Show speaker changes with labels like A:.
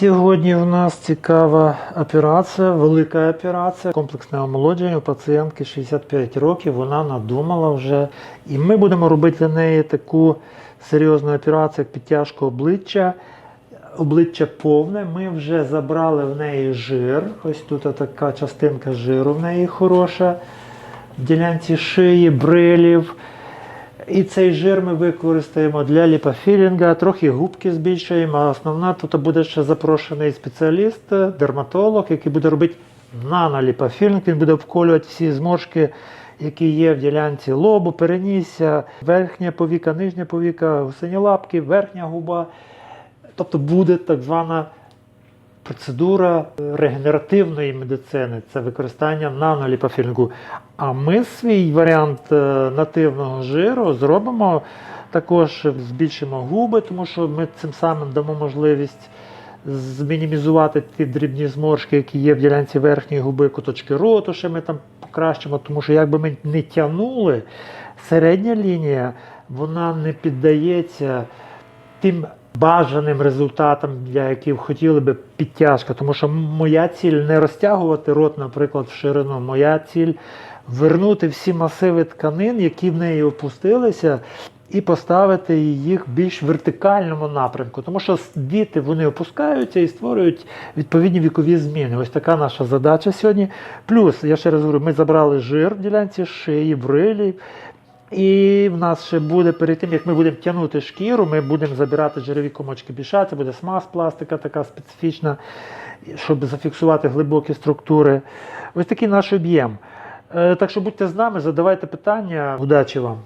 A: Сьогодні в нас цікава операція, велика операція, комплексне омолодження у пацієнтки 65 років. Вона надумала вже. І ми будемо робити для неї таку серйозну операцію, як підтяжка обличчя. Обличчя повне. Ми вже забрали в неї жир. Ось тут така частинка жиру в неї хороша. В ділянці шиї, брилів. І цей жир ми використаємо для ліпофілінга, трохи губки збільшуємо, а основна тут буде ще запрошений спеціаліст, дерматолог, який буде робити наноліпофілінг. Він буде обколювати всі зморшки, які є в ділянці лобу, перенісся, верхня повіка, нижня повіка, гусені лапки, верхня губа. Тобто буде так звана процедура регенеративної медицини, це використання наноліпофілінгу. А ми свій варіант е, нативного жиру зробимо також збільшимо губи, тому що ми цим самим дамо можливість змінімізувати ті дрібні зморшки, які є в ділянці верхньої губи, куточки роту, ще ми там покращимо, тому що якби ми не тягнули, середня лінія вона не піддається тим бажаним результатам, для яких хотіли би підтяжка. Тому що моя ціль не розтягувати рот, наприклад, в ширину. Моя ціль вернути всі масиви тканин, які в неї опустилися. І поставити їх в більш вертикальному напрямку, тому що діти вони опускаються і створюють відповідні вікові зміни. Ось така наша задача сьогодні. Плюс, я ще раз говорю, ми забрали жир в ділянці шиї, брилі, і в нас ще буде перед тим, як ми будемо тягнути шкіру, ми будемо забирати жирові комочки біша, це буде смаз пластика така специфічна, щоб зафіксувати глибокі структури. Ось такий наш об'єм. Е, Так що будьте з нами, задавайте питання. Удачі вам!